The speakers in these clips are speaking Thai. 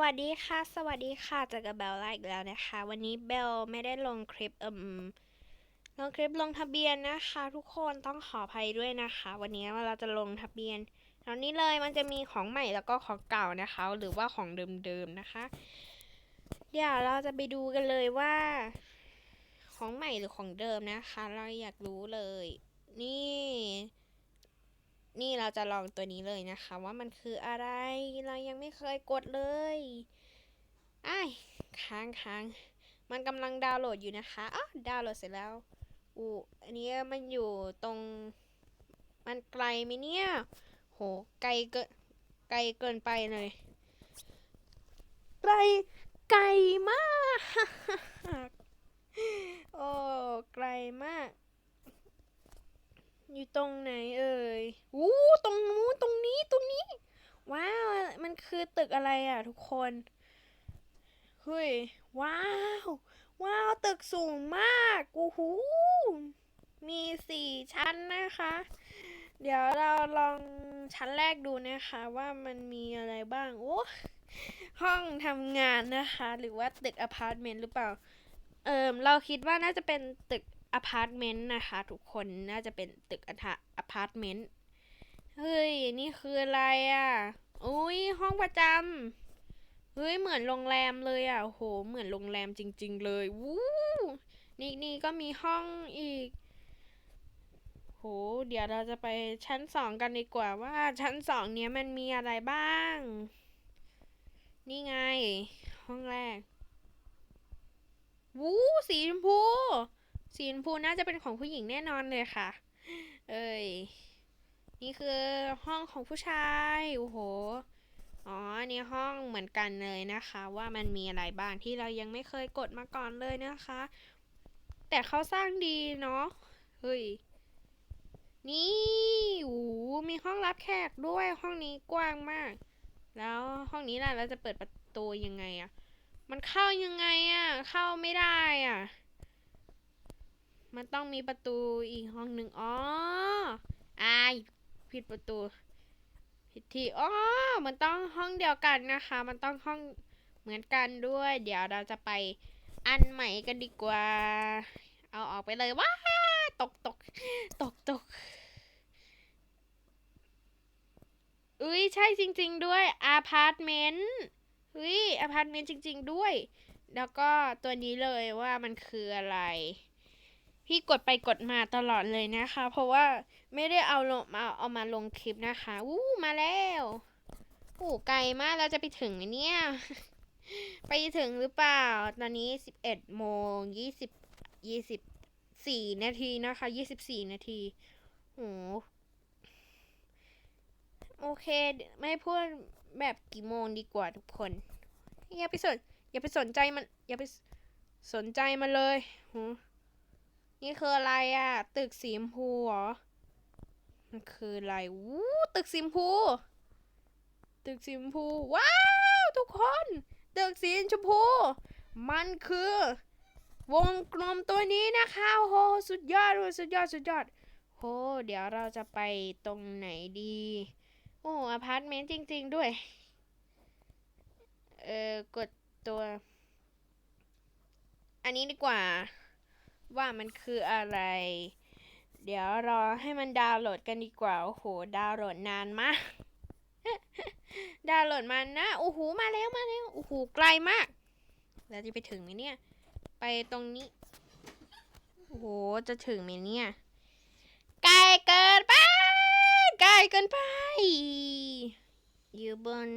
วัสดีค่ะ สวัสดีค่ะเจอกับเบลล่าอีกแล้วนะคะ วันนี้เบลไม่ได้ลงคลิปเอ่มลงคลิปลงทะเบียนนะคะ ทุกคนต้องขออภัยด้วยนะคะ วันนี้เราจะลงทะเบียนตอนนี้เลยมันจะมีของใหม่แล้วก็ของเก่านะคะ หรือว่าของเดิมๆนะคะ เดี๋ยวเราจะไปดูกันเลยว่า ของใหม่หรือของเดิมนะคะ เราอยากรู้เลย นี่ นี่เราจะลองตัวนี้เลยนะคะ ว่ามันคืออะไร เรายังไม่เคยกดเลยไอ้ค้างค้างมันกำลังดาวน์โหลดอยู่นะคะอ๋อดาวน์โหลดเสร็จแล้วอูอันนี้มันอยู่ตรง มันไกลไหมเนี่ย โห ไกลเกิน ไกลเกินไปเลย ไกล ไกลมาก โอ้ ไกลมาก อยู่ตรงไหนเอ่ยอู้ตรงนู้นตรงนี้ตรงนี้ ว้าว มันคือตึกอะไรอะ ทุกคน เฮ้ย ว้าว ว้าว ตึกสูงมากโอ้โหมีสี่ชั้นนะคะ เดี๋ยวเราลองชั้นแรกดูนะคะ ว่ามันมีอะไรบ้าง โอ้ห้องทำงานนะคะ หรือว่าตึกอพาร์ตเมนต์หรือเปล่า เอิมเราคิดว่าน่าจะเป็นตึก อพาร์ตเมนต์นะคะ ทุกคนน่าจะเป็นตึกอพาร์ตเมนต์เฮ้ย นี่คืออะไรอะ อุ้ยห้องประจำเฮ้ย เหมือนโรงแรมเลยอะโอ้โห เหมือนโรงแรมจริง ๆ เลย วู้ นี่นี่ก็มีห้องอีก โห เดี๋ยวเราจะไปชั้นสองกันดีกว่าว่าชั้นสองเนี้ยมันมีอะไรบ้าง นี่ไง ห้องแรก วู้ สีชมพู สีชมพูน่าจะเป็นของผู้หญิงแน่นอนเลยค่ะ เอ้ย นี่คือห้องของผู้ชาย โอ้โห อ๋อนนี่ห้องเหมือนกันเลยนะคะ ว่ามันมีอะไรบ้างที่เรายังไม่เคยกดมาก่อนเลยนะคะ แต่เขาสร้างดีเนาะ เฮ้ย นี่โอ้มีห้องรับแขกด้วย ห้องนี้กว้างมาก แล้วห้องนี้ล่ะ เราจะเปิดประตูยังไงอะมันเข้ายังไงอะเข้าไม่ได้อะ มันต้องมีประตูอีกห้องหนึ่งอ๋ออายผิดประตู ผิดที่อ๋อมันต้องห้องเดียวกันนะคะ มันต้องห้องเหมือนกันด้วย เดี๋ยวเราจะไปอันใหม่กันดีกว่า เอาออกไปเลยว้าตกตกตกตกอุ้ยใช่จริง ๆ ด้วยอพาร์ตเมนต์เฮ้ยอพาร์ตเมนต์จริง ๆ ด้วย แล้วก็ตัวนี้เลยว่ามันคืออะไร พี่กดไปกดมาตลอดเลยนะคะ เพราะว่าไม่ได้เอาลงมาเอามาลงคลิปนะคะวู้มาแล้วโอ้ไกลมากเราจะไปถึงไหมเนี่ยไปถึงหรือเปล่า ตอนนี้สิบเอ็ดโมงยี่สิบยี่สิบสี่นาทีนะคะยี่สิบสี่นาทีโอ้โอเค ไม่พูดแบบกี่โมงดีกว่าทุกคน อย่าไปสนอย่าไปสนใจมัน อย่าไปสนใจมันเลยหู นี่คืออะไรอะ ตึกสีชมพูเหรอ มันคืออะไรวู้ตึกสีชมพู ตึกสีชมพู ว้าว ทุกคน ตึกสีชมพู มันคือ วงกลมตัวนี้นะคะโอ้โหสุดยอดเลยสุดยอดสุดยอดโหเดี๋ยวเราจะไปตรงไหนดี โอ้อพาร์ตเมนต์จริง ๆ ด้วย เออกดตัว อันนี้ดีกว่า ว่ามันคืออะไร เดี๋ยวรอให้มันดาวน์โหลดกันดีกว่า โอ้โห ดาวน์โหลดนานมาก ดาวน์โหลดมานะ โอ้โห มาแล้วมาแล้ว โอ้โห ไกลมาก แล้วจะไปถึงไหมเนี่ย ไปตรงนี้ โอ้โห จะถึงไหมเนี่ย ไกลเกินไป ไกลเกินไป อยู่บน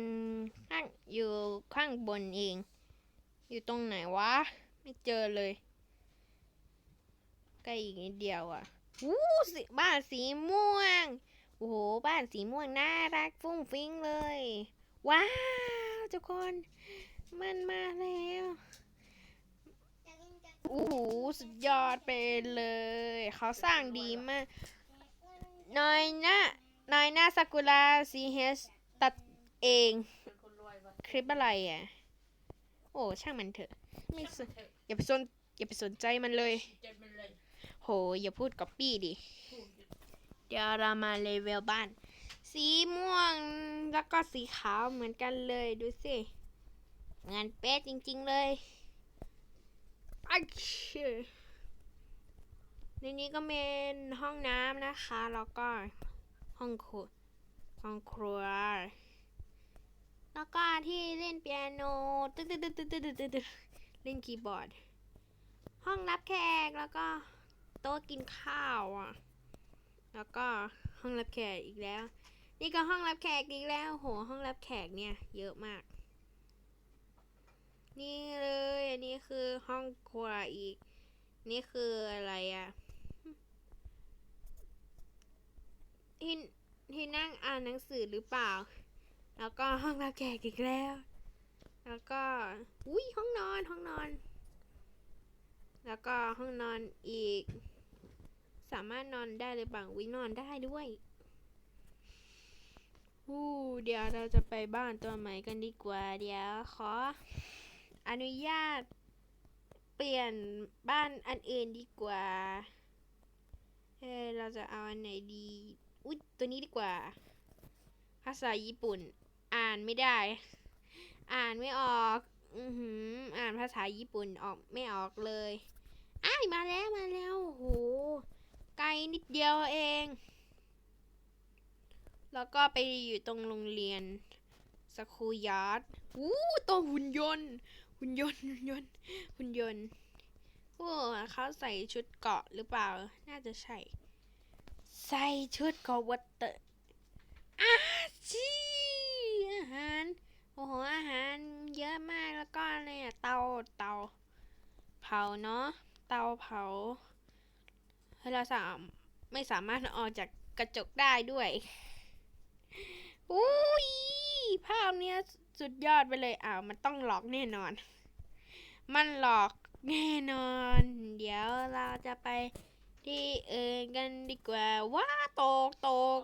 ข้างอยู่ข้างบนเอง อยู่ตรงไหนวะ ไม่เจอเลย ใกล้อีกนิดเดียวอะวู้สิบ้านสีม่วง โอ้โห บ้านสีม่วงน่ารักฟุ้งฟิ้งเลย ว้าวทุกคน มันมาแล้วโอ้โหสุดยอดไปเลย เขาสร้างดีมากน้อยนะน้อยหน้าซากุระซีเฮสตัดเอง คลิปอะไรอะ โอ้ช่างมันเถอะไม่สนอย่าไปสนอย่าไปสนใจมันเลย โหอย่าพูดก๊อปปี้ดิ เดี๋ยวเรามาเลเวลบ้าน สีม่วงแล้วก็สีขาวเหมือนกันเลยดูสิเหมือนเป๊ะจริง ๆ เลยอัชชื่อในนี้ก็เป็นห้องน้ำนะคะ แล้วก็ห้องครัวห้องครัว แล้วก็ที่เล่นเปียโนตึ๊ดตึ๊ดตึ๊ดตึ๊ดตึ๊ดตึ๊ดตึ๊ดเล่นคีย์บอร์ด ห้องรับแขกแล้วก็ โต๊ะกินข้าวอะ แล้วก็ห้องรับแขกอีกแล้ว นี่ก็ห้องรับแขกอีกแล้ว โห ห้องรับแขกเนี่ย เยอะมาก นี่เลย อันนี้คือห้องครัวอีก นี่คืออะไรอะที่ที่นั่งอ่านหนังสือหรือเปล่า แล้วก็ห้องรับแขกอีกแล้ว แล้วก็ อุ้ยห้องนอนห้องนอน แล้วก็ห้องนอนอีก สามารถนอนได้หรือเปล่าวินอนได้ด้วยอู้เดี๋ยวเราจะไปบ้านตัวใหม่กันดีกว่า เดี๋ยวขอ อนุญาต เปลี่ยนบ้านอันอื่นดีกว่าเฮ้เราจะเอาอันไหนดี อุ๊ย ตัวนี้ดีกว่า ภาษาญี่ปุ่น อ่านไม่ได้ อ่านไม่ออก อือหือ อ่านภาษาญี่ปุ่นออกไม่ออกเลยอ้ายมาแล้วมาแล้วโห ไกลนิดเดียวเอง แล้วก็ไปอยู่ตรงโรงเรียนสคูยาร์ดอู้ตัวหุ่นยนต์ หุ่นยนต์ หุ่นยนต์ หุ่นยนต์โอ้เขาใส่ชุดเกาะหรือเปล่า น่าจะใช่ ใส่ชุดเกาะวัตเตอร์อาชีอาหาร โอ้โห อาหารเยอะมาก แล้วก็เนี่ยเตา เตา เผาเนาะ เตาเผา เราสามไม่สามารถอออกจากกระจกได้ด้วยอุ้ยภาพเนี้ยสุดยอดไปเลยอ้าวมันต้องหลอกแน่นอน มันหลอกแน่นอน เดี๋ยวเราจะไปที่อื่นกันดีกว่าว้าตกตก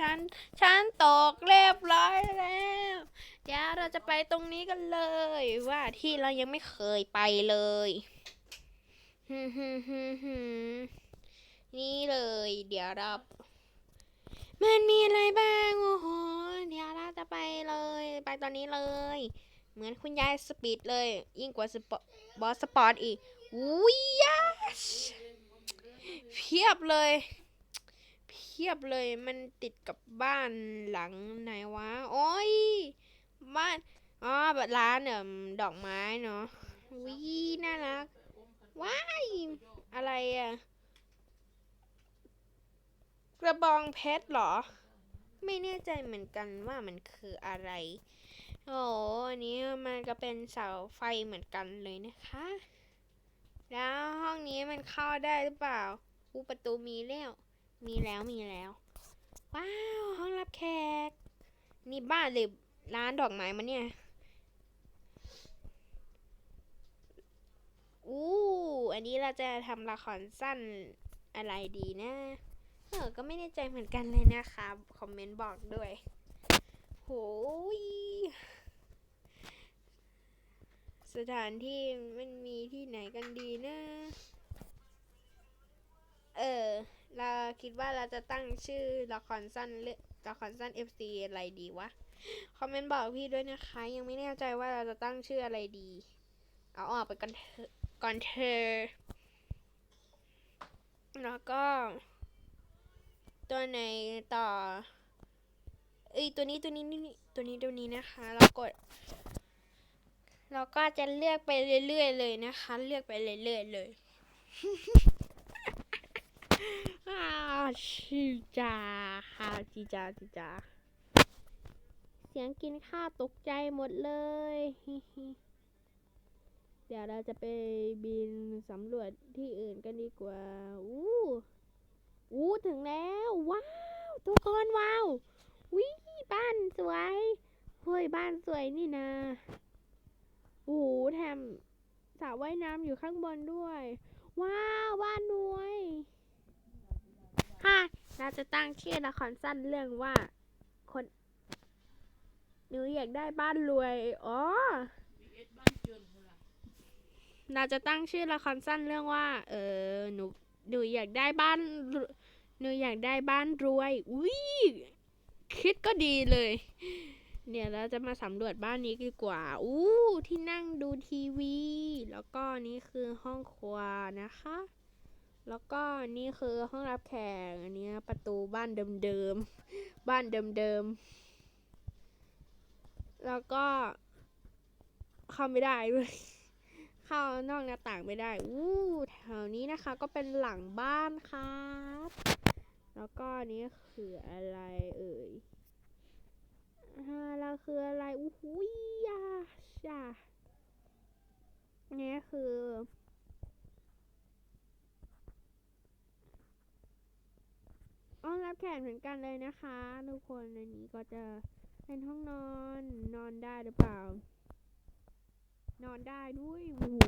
ฉันฉันตกเรียบร้อยแล้วเดี๋ยวเราจะไปตรงนี้กันเลย ว่าที่เรายังไม่เคยไปเลยฮึฮึฮึฮึ นี่เลย เดี๋ยวเรา มันมีอะไรบ้างโอ้โห เดี๋ยวเราจะไปเลย ไปตอนนี้เลย เหมือนคุณยายสปีดเลย ยิ่งกว่าสปอบอสสปอร์ตอีกอุ้ยยัสเพียบเลย เพียบเลย มันติดกับบ้านหลังไหนวะ โอ้ย บ้าน อ๋อแบบร้านเอ่มดอกไม้เนาะวิน่ารัก ว้าย อะไรอะ กระบองเพชรเหรอ ไม่แน่ใจเหมือนกันว่ามันคืออะไร โอ้อันนี้มันก็เป็นเสาไฟเหมือนกันเลยนะคะ แล้วห้องนี้มันเข้าได้หรือเปล่าอู้ประตูมีแล้ว มีแล้วมีแล้ว ว้าว ห้องรับแขก นี่บ้านหรือร้านดอกไม้มันเนี่ยอู้ อันนี้เราจะทำละครสั้นอะไรดีนะ เออก็ไม่แน่ใจเหมือนกันเลยนะคะ คอมเมนต์บอกด้วย โหยสถานที่มันมีที่ไหนกันดีนะ เออ เราคิดว่าเราจะตั้งชื่อละครสั้นเรื่อละครสั้น FC อะไรดีวะ คอมเมนต์บอกพี่ด้วยนะคะ ยังไม่แน่ใจว่าเราจะตั้งชื่ออะไรดี เอาออกไปก่อนเถอก่อนเธอ แล้วก็ ตัวไหนต่อเอ้ยตัวนี้ตัวนี้นี่ตัวนี้ตัวนี้นะคะ เรากด เราก็จะเลือกไปเรื่อยๆเลยนะคะ เลือกไปเรื่อยๆเลยอาชิจาค่ะจิจาจิจาเสียงกินข้าวตกใจหมดเลย เดี๋ยวเราจะไปบินสำรวจที่อื่นกันดีกว่า อู้ อู้ ถึงแล้ว ว้าวทุกคนว้าววิบ้านสวยเฮ้ยบ้านสวยนี่นะโอ้โหแถมสระว่ายน้ำอยู่ข้างบนด้วย ว้าวบ้านรวยค่ะเราจะตั้งชื่อละครสั้นเรื่องว่า คนหนูอยากได้บ้านรวยอ๋อเราจะตั้งชื่อละครสั้นเรื่องว่า เออหนูหนูอยากได้บ้าน หนูอยากได้บ้านรวยอุ้ยคิดก็ดีเลยเดี๋ยเราจะมาสำรวจบ้านนี้ดีกว่า อู้ที่นั่งดูทีวี แล้วก็นี่คือห้องครัวนะคะ แล้วก็นี่คือห้องรับแขก อันนี้ประตูบ้านเดิมๆ บ้านเดิมๆ แล้วก็เข้าไม่ได้ด้วยเข้านอกหน้าต่างไม่ได้ อู้แถวนี้นะคะก็เป็นหลังบ้านครับ แล้วก็นี้คืออะไรเอ่ยอาเราคืออะไรอู้หูยาจ้านี่คือห้องรับแขกเหมือนกันเลยนะคะ ทุกคนอันนี้ก็จะเป็นห้องนอน นอนได้หรือเปล่า นอนได้ด้วยโอ้โห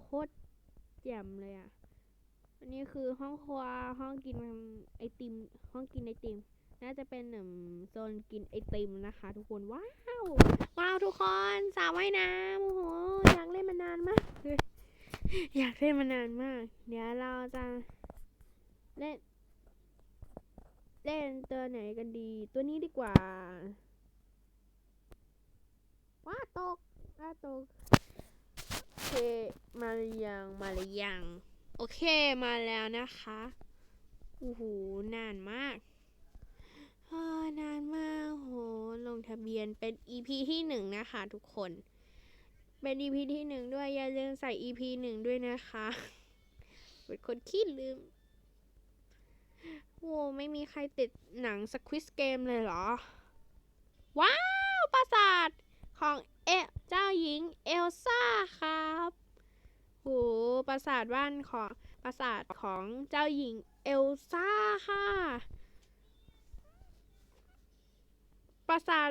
โคตรแจ่มเลยอะ อันนี้คือห้องครัวห้องกินไอติม ห้องกินไอติม น่าจะเป็นหนึ่งโซนกินไอติมนะคะ ทุกคนว้าวว้าวทุกคนสระว่ายน้ำโอ้โหอยากเล่นมานานมากเลยอยากเล่นมานานมาก เดี๋ยวเราจะเล่น เล่นตัวไหนกันดี ตัวนี้ดีกว่าว้าตกว้าตกโอเคมาหรือยังมาหรือยัง โอเคมาแล้วนะคะโอ้โหนานมากานานมากโหลงทะเบียนเป็น EP ที่หนึ่งนะคะทุกคน เป็น EP ที่หนึ่งด้วยอย่าลืมใส่ EP หนึ่งด้วยนะคะเป็นคนขี้ลืมโว้ไม่มีใครติดหนังสควิสเกมเลยเหรอ ว้าว ปราสาทของเอเจ้าหญิงเอลซ่าครับ ปราสาทบ้านของปราสาทของเจ้าหญิงเอลซ่าค่ะ ปราสาท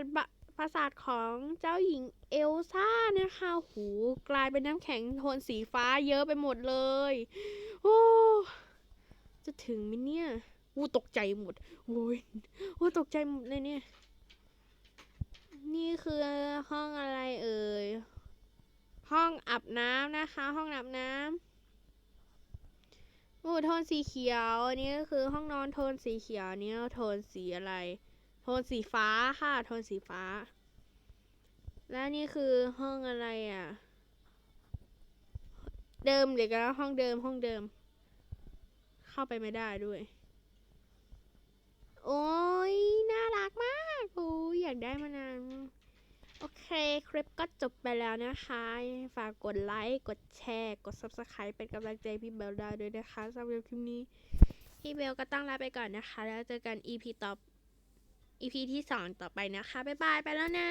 ปราสาทของเจ้าหญิงเอลซ่านะคะหูกลายเป็นน้ำแข็งโทนสีฟ้าเยอะไปหมดเลย โอ้จะถึงไหมเนี่ยอู้ตกใจหมดโอ้ยโอ้ตกใจหมดเลยเนี่ย นี่คือห้องอะไร อาบน้ำนะคะ ห้องอาบน้ำโอ้โทนสีเขียวอันนี้ก็คือห้องนอนโทนสีเขียวนี้โทนสีอะไร โทนสีฟ้าค่ะ โทนสีฟ้า และนี่คือห้องอะไรอะ เดิมเดี๋ยวกันห้องเดิมห้องเดิม เข้าไปไม่ได้ด้วย โอ้ยน่ารักมากโอ้ยอยากได้มานานมาก โอเค คลิปก็จบไปแล้วนะคะ ฝากกดไลค์ กดแชร์ กด subscribe เป็นกำลังใจพี่เบลได้ด้วยนะคะสำหรับคลิปนี้ พี่เบลก็ต้องลาไปก่อนนะคะ แล้วเจอกัน EP ต่อ EP ที่ 2 ต่อไปนะคะ บ๊ายบาย ไปแล้วนะ